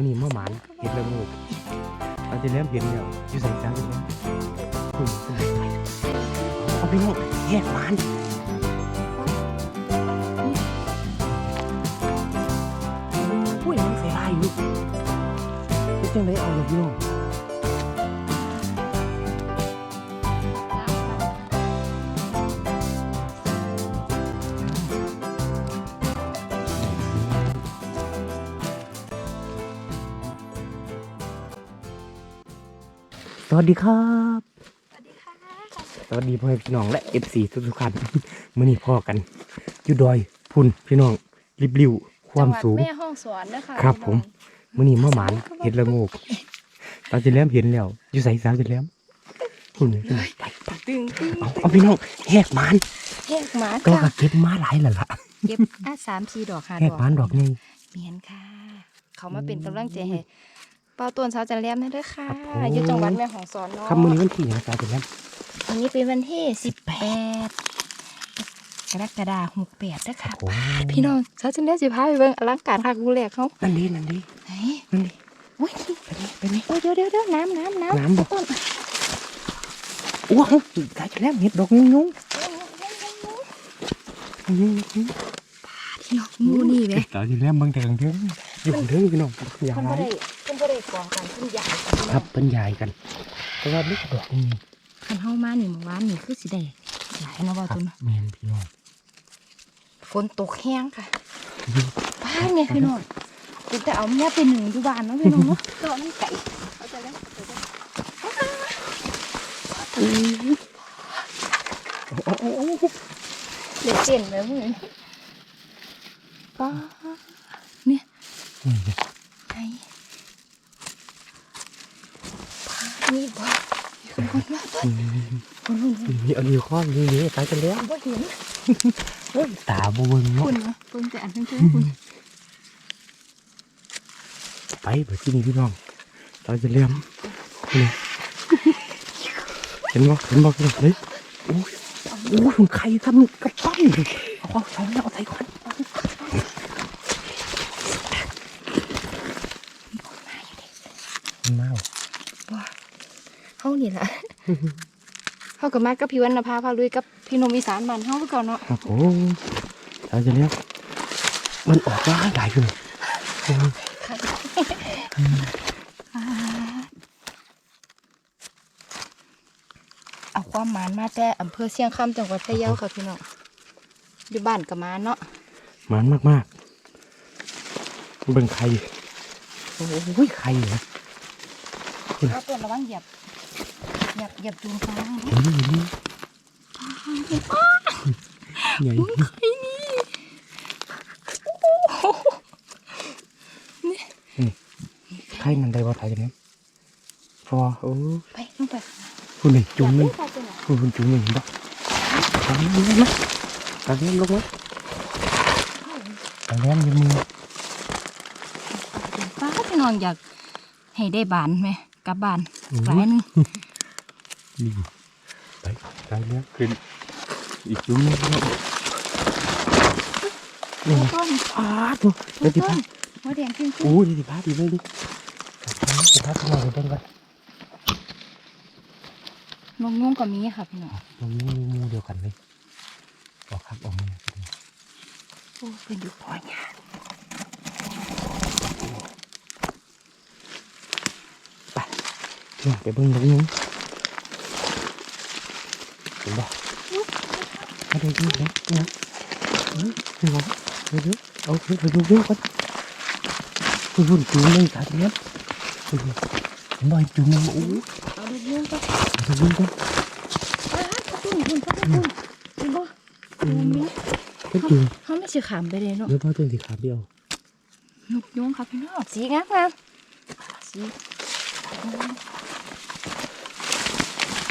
วันนี้มาหมานเห็ดละโงูเราจะเลี้มเห็นแล้วอยู่ใส่จานเลยคุณเอาไปน้องแยกหมานอุ้ยมันเสียดายอยู่จังไรเอาเลยพี่น้อง สวัสดีครับ สวัสดีค่ะสวัสดีพ่อแม่พี่น้องและเอฟซีทุกๆท่านมื่อนี้พ่อกันอยู่ดอยพุ่นพี่น้องริบริวความสูงจัหดแม่ห้องสวนนะคะครับพี่ผมน้องมื่อนี้มาหมานเห็ดละโงกตาจะเลี้ยมเห็นแล้วอยู่ใส่สาวจะเลี้ยมพุ่นพี่น้องไปไปตึงตึงเอาเอาพี่น้องแหกหมานแหกหมาก็ค่ะเก็บมาหลายแล้วล่ะเก็บอะสามสี่ดอกค่ะแหกหมานดอกนี่เมียนค่ะ เขามาเป็นกำลังใจให้เป้าต้นสาวจันเลี้ยมให้ด้วยค่ะครับผม อยู่จังหวัดแม่ฮ่องสอนเนาะคำมื่อนี้วันที่หยังสาวจะเลี้ยมวันนี้เป็นวันที่สิบแปดกรกฎาคมหกแปดนะคะโอ้พี่น้องสาวจันเลี้ยมสิพาไปเบิ่งอลังการค่ะกูแหลกเขานั่นดีนั่นดีไหนนั่นดีอุ้ยไปนี่ไปนี่ โอ้ยเดี๋ยวเดี๋ยวเดี๋ยวน้ำน้ำน้ำน้ำบ่ ต้นอ้วสาวจะเลี้ยมเห็ดดอกยุ้งยุ้งยุ้งยุ้งพี่น้องงูนี่ไหมสาวจะเลี้ยมเบางแต่กลางเทิงอยู่กลางเทิงพี่น้องอย่าเพิ่นหาบ่ยได้เพิ่น บ่ได้กองกันเพิ่นใหญ่กันพี่น้องครับเป็นใหญ่กันแต่ว่าลูกดอกนี่คันเฮามานี่เมื่อวานนี่คือสิได้หลายเนาะว่าครับตุนเนาะแมนพี่น้องฝนตกแห้งค่ะบ้านเนี่ยพี่น้องเป็นแต่เอาเมียไปหนึ่งอยู่บ้านเนาะพี่น้องเนาะก็น้ำไก่เอาใจแล้วเอาใจแล้วเด็กเจนเลยมึงป้าเนี่ย นี่ ไอ้ป้านี่บ่คน คนมาต้นคนคนคนนี่เอาอยู่ข้อนี่นี่ตายกันแล้วบ่เห็นเฮ้ยตาบวเงคุเนาะณนะเพิ่งแต่อันเพิ่งๆคุณไปเบิดที่นี่พี่น้องเราจะเลี้ยมนี่เห็นบ่เห็นบ่พี่น้องเฮ้ยโอ้ยโอ้ยมันใครทำกับปั้นเอาเอาใส่แล้วเอาใส่ก่อนมันมาเหรอว่าเฮานี่แหละ เฮากับมากับพี่วันนภาพาลุยกับพี่นมอีสานมันเฮาคือเก่าเนาะครับผมเราจะเลี้ยมมันออกมาหลายอยู่โอ้ยเอาความหมานมาแต่อำเภอเชียงคำจังหวัดพะเยาค่ะพี่น้องอยู่บ้านกับมาเนาะมันมากมากๆเบิ่งใครโอ้ยใครเหรอเอาตัวระวังเหยียบเหยียบเหยียบจูงฟ้าเห็นอยู่นี่ใหญ่ใครนั่นได้บ่ถ่ายจังนี้พอโอ้ไปลงไปคุณนี่จุ่มหนึงอยากเป็นไปคุณคุณจุ่มหนึงเห็นบ่ตาเลี้ยมลงมาตาเลี้ยมลงมาตาเลี้ยมอยังมือป้าพี่น้องอยากให้ได้บานไหมกลับบ้านหลายหนึง นี่ไปตาเลี้ยมขึ้นอีกจุ่มหนึงเนาะนี่ต้นอ้าตัวเดี๋ยวติต้พานหัวแดงขึ้นขึ้นโอ้ยเดี๋ยวติพาดีเลยดิติพาขึ้นมาเลยเบิ่งกันนงนุ่งกับมีค่ะพี่น้องตรงนี้มีหมูเดียวกันเลยออกครับออกมาโอ้เป็นอยู่พอยาเนี่ยไปเบิ่งตรงนี้เห็ นบ่มาดูดิเห็นะเฮ้ยเห็นบ่เดี๋ยวเอาขึ้นไปดูเรื่องก่อนคุณคุณจูงเลยสาเนี่ยคุณคุณเห็นบ่เห็นจูงเลยโอ้ยเอาดูนุ่งก็เอาดูเรื่องก่อนป้าตุ้นตุ้นป้าตุ้นเห็นบ่อืนุ่มงนี้เฮ้ยจูงเขาไม่ใช่ขามไปเลยเนาะเดี๋ยวพ่อเต้นสีขาเดียวนกยุงค่ะพี่น้องสีงามงามสี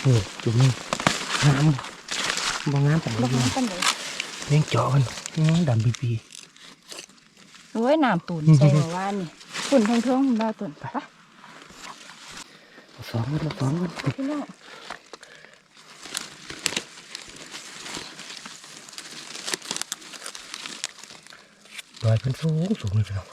เออจูงเลยงามบ่งามแต่บ่บ่งามงามกันเลยเลี้ยงเจาะกันอืมดำปีปีโอ้ยน้ำตุนใส่หัวว่านนี่ตุนทงทงๆเราตุนไปเอาสองกันเอาสองกันพี่น้องดอยเป็นสูงสูงเลยพี่น้อง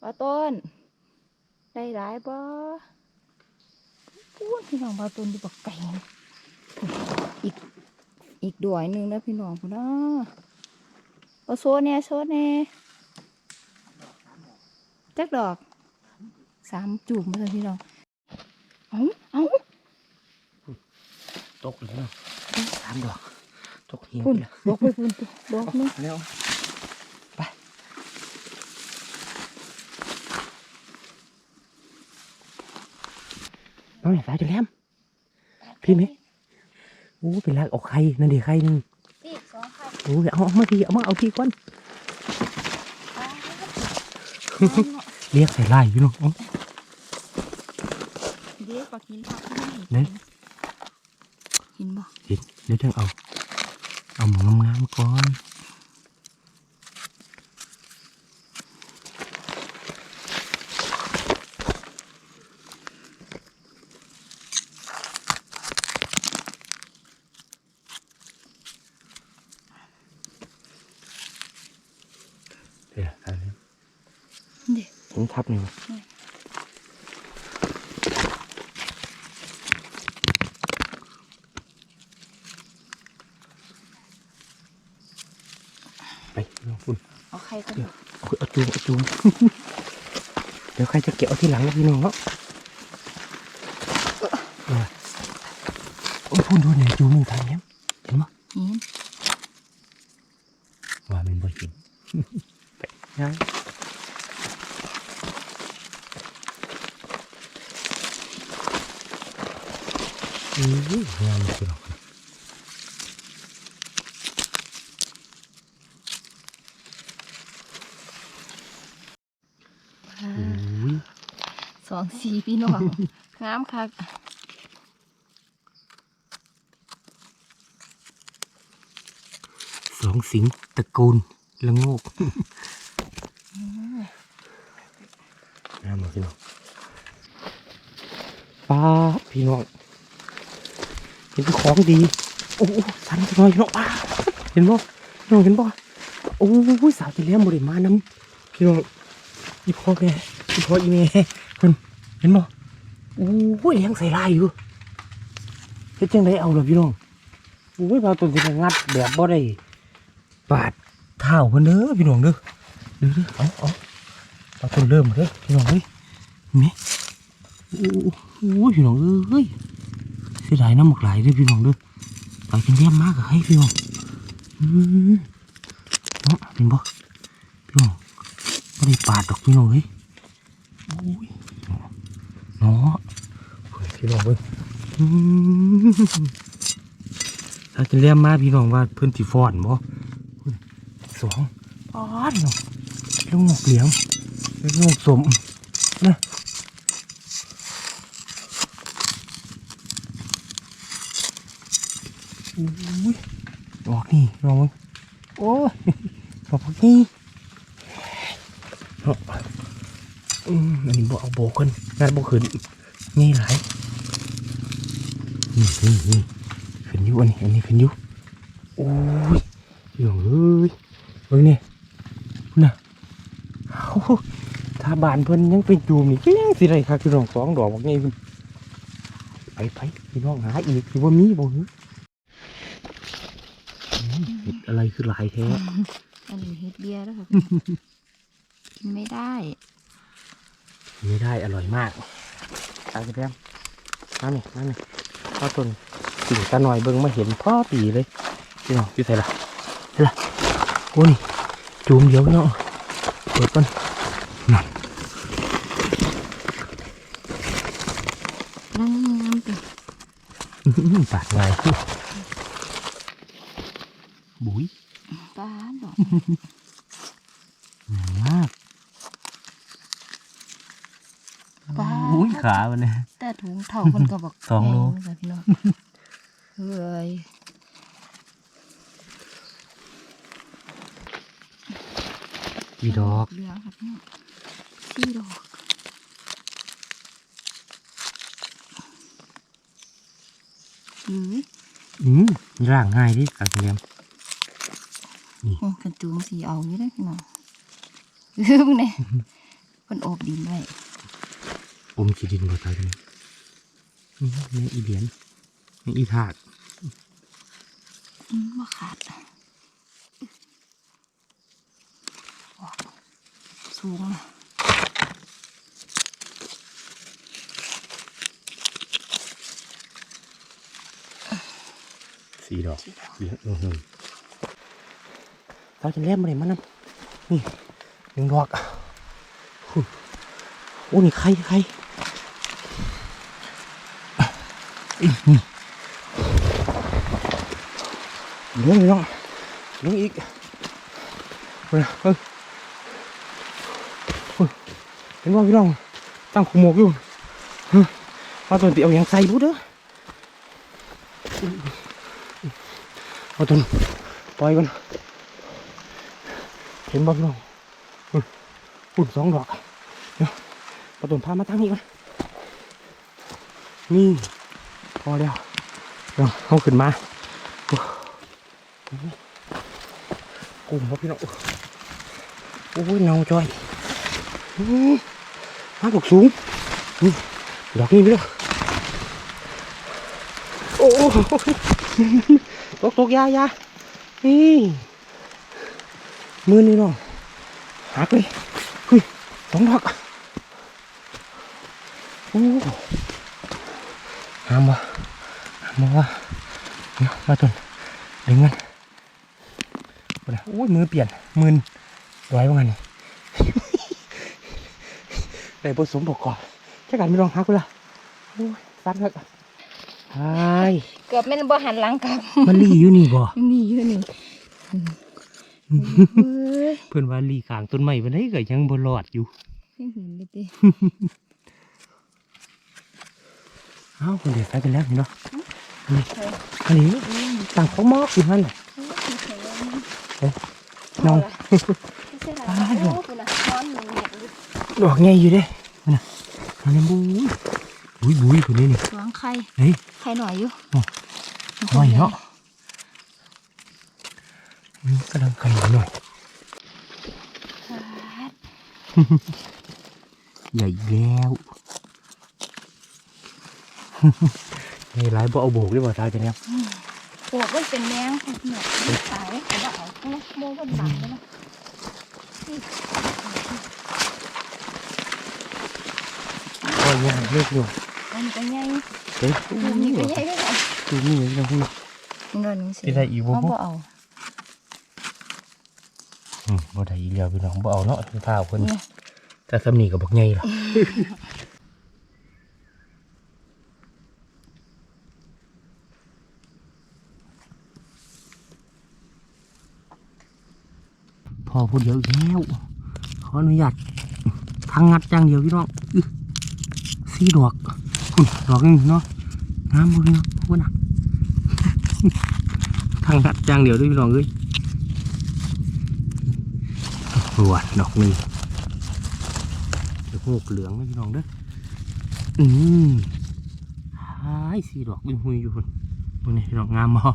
เอา ต้น ได้หลายบ่พูดพี่น้องบาต้นดูบักไก่นะอีกอีกดวยหนึ่งนะพี่น้องพุ่นนะเอาโซนเนี่ยโซนเนี่ยจักดอกสามจุ่มมาเลยพี่น้องเอาเอาตกเลยเนาะสามดอกตกเหี่ยวพุ่นเลยบอกไปพุ่นตัวดอกหนึงเร็ว น้องไหนสายจะแหลมพี่ไหมโอ้เป็นลากออกไข่นั่นดีไข่หนึงพี่สองค่ะโอ้ยเอาเอามาทีเอามาเอาทีก่อนเรียกใส่ไล่อยู่เนาะเอาเดี๋ยวปักหินทับไหนหินบ่เห็นเดี๋ยวจังเอา เอาหมองงามๆก่อน เดี๋ยวอะไรเดี๋ยวผมทับหนึ่งไปลองคุณเอาใครกันเอาเอาจูงเอาจูงเดี๋ยวใครจะเก็บเอาที่หลังแล้วพี่น้องเนาะเออโอ้ยพูดดูเนี่ยจูงมึงทางเนี้ยเห็นมั้ยหินว่ามันบ่เห็นไป ยังอืองามเลยพี่น้องอุ้ยสองสี่พี่น้องงามคักสองสิงตระกูลละโงกน้ำมา พี่น้องป้าพี่น้องเห็นของดีโอ้สันจังหน่อยพี่น้องป้าเห็นบ่พี่น้องเห็นบ่โอ้ยสาวจะเลี้ยงบริมาน้ำพี่น้องอีพ่อแม่อีพ่ออีแม่เพิ่นเห็นบ่โอ้ยเลี้ยงใส่ลายอยู่เฮ็ดจังไดเอาล่ะพี่น้องโอ้ยเราตัวสิงัดแบบบ่ได้ปาดเท้าเพิ่นเด้อพี่น้องเด้อเด้อเด้อเอาเอาเอาต้นเริ่มเด้อพี่น้องเฮ้ย นี่โอ้โหพี่น้องเอ้ยเสียดายน้ำหมกหลายเด้อพี่น้องเด้อไปกินเยี่ยมมากอะให้พี่น้องอืมเนาะเห็นบ่พี่น้องไม่ได้ปาดดอกพี่น้องเฮ้ยโอ้ยเนาะพี่น้องเว้ยอืมถ้าจะเลี้ยมมาพี่น้องว่าเพิ่อนสิฟ้อนบ่สองอ๋อเนาะลูกหมกเหลียงลูกสมนะ อุ้ยดอกนี่ลองมึงโอ้ยดอกพวกนี้เนาะอืมอันนี้บ่เอาโบกันงานโบขึ้นง่ายหลายนี่นี่นี่ขึ้นอยู่อันนี้อันนี้ขึ้นอยู่โอ้ยพี่น้องเอ้ยเบิ่งนี่น่ะเอ้ถ้าบานเพิ่นยังเป็นจูมนี่ก็ยังสิได้ครับพี่น้องสองดอกว่าไงเพิ่นไปไปพี่น้องหาอีกคือว่ามีบ่หือ อะไรคือหลายแท้อันนี้เฮ็ดเบียร์แล้วค่ะกินไม่ได้ไม่ได้อร่อยมากตายไปแล้วมานี่มานี่ข้าวต้นสิ่งตาหน่อยเบิ่งมาเห็นพ่อปีเลยพี่น้องอยู่ไสล่ะไสล่ะโอ้นี่จูมเดียวพี่น้องเปิดก่อนนั่งงามติอื้อหือปากไง บุ้ยป้าดอกงามมากป้าอุ้ยขามันเนี่ยแต่ถุงเท่าคนก็บอกสองโลแพงเลยพี่น้องเฮ้ยกี่ดอกเหลืองครับพี่น้องสี่ดอกอืมอืมร่างง่ายดิการเรียม โอ้กันจูงสีเอาอยู่ได้อพี่น้องเออพวกนี้มันโอบดินไว้อมขีดินบ่ตายเลยนี่แม่อีเหรียญแม่อีถาดอืมบ่ขาดออกสูงนะสี่ดอกเยอะเลย เราจะเล่มอะไรมันนะนี่หนึ่งดอกโอ้นี่ใครใครอื้อหือเลี้ยงเลยน้องเลี้ยงอีกเฮ้ยเฮ้ยเห็นว่าพี่น้องตั้งขโมกอยู่มาตัวเดียวยังใส่บุ้เด้อเอาตุนปล่อยกัน เห็นบ่พี่น้องอุ่นสองดอกเดี๋ยวเอาตุนพามาตั้งนี่กันนี่พอแล้วเดี๋ยวเอาขึ้นมากลุ่มครับพี่น้องโอ้ยเงาจอยอื้อมาดอกสูงนี่ดอกนี้พี่น้องโอ้โหตกตกยายานี่ มือนี่น้องหักเลยเฮ้ยสองดอกโอ้หามวะหามวะเดี๋ยวมาจนดึงมันโอ้ยโอ้ยมือเปลี่ยนมืนร้อยว่าไงนี่แต่ผสมประกอบแค่กันไม่ลองหักเลยล่ะโอ้ยสั้นเลยไอ้ายเกือบแม่นบ่หันหลังกลับมันรีอยู่นี่บ่นี่อยู่นี่ เฮ้ยเพื่อนว่าลีกลางต้นไม้วันนี้ก็ยังบ่รอดอยู่ยังเห็นเลยติเอ้าคนเดียวไปกันแล้วนี่เนาะนี่อันนี้ต่างเขามอกอยู่นั่นแหละน้องตายแล้วคุณน่ะนอนอยู่เนี่ยอยู่ดอกใหญ่อยู่เด้นั่นน่ะอันนี้บุ้ยบุ้ยบุ้ยคนนี้นี่สวางไข่เฮ้ยไข่หน่อยอยู่อ๋อหน่อยเนาะอืมกำลังไข่หน่อย ใหญ่แล้วใหญ่หลายบ่เอาโบกได้บ่ตายจังเนี้ยโอ้มันเป็นแมงเหนี่ยตายแต่ว่าเอาโม่โม่มันบังแล้วนะโอ้ยยังเลือกอยู่มันก็ใหญ่เฮ้ยมันนี่ก็ใหญ่ด้วยกันดูนี่ยังยังเงินสิที่ได้อีกบ่เอา บ่บ่เอาอืมบ่ได้อีกแล้วพี่น้องบ่เอาเนาะข้าวเพิ่นเนี่ยแต่สำนีกับบักใหญ่ล่ะพอพูดเดียวอีกแล้วขออนุญาตทางงัดอย่างเดียวพี่น้องอื้อสี่ดอกอุ้ยดอกนึงเนาะน้ำบ่พี่น้องพูดนะทางงัดอย่างเดียวด้วยพี่น้องเอ้ย หวดดอกหนึ่งเดี๋ยวหูกเหลืองนะพี่น้องเด้ออืมหายสีดอกบินหุยอยู่คนตัวนี้พี่น้องงามมอ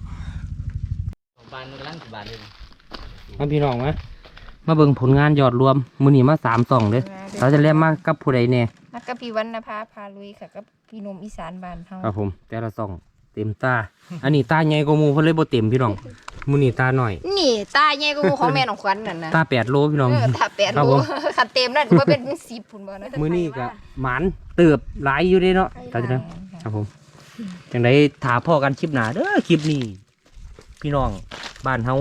บานมันกำลังสิบานเลยมาพี่น้องมามาเบิ่งผลงานยอดรวมมือหนีมาสามสองเด้อเราจะเล่นมากกับผู้ใดแน่นักกับพี่วันนภาพาลุยค่ะกับพี่นมอีสานบ้านเฮาครับผม แต่ละสอง เต็มตา อันนี้ตาใหญ่กว่าหมูเพิ่นเลยบ่เต็มพี่น้องมือนี้ตาหน่อย นี่ตาใหญ่กว่าหมู่ของแม่น้องขวัญนั่นนะตาแปดโลพี่น้องเออตาแปดครับโลผมขัดเต็มนั่นก็ว่าเป็นสิบพุ่นบ่นะมือนี้ก็หมานเติบหลายอยู่เด้เนาะตาจะเด้อครับผมจังไดถาพ่อกันคลิปหนาเด้อคลิปนี้ พี่น้องบ้านเฮา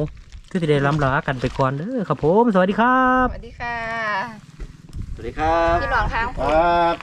คือสิได้ล้ำลากันไปก่อนเด้อครับผม สวัสดีครับ สวัสดีค่ะ สวัสดีครับ พี่น้องทางครับ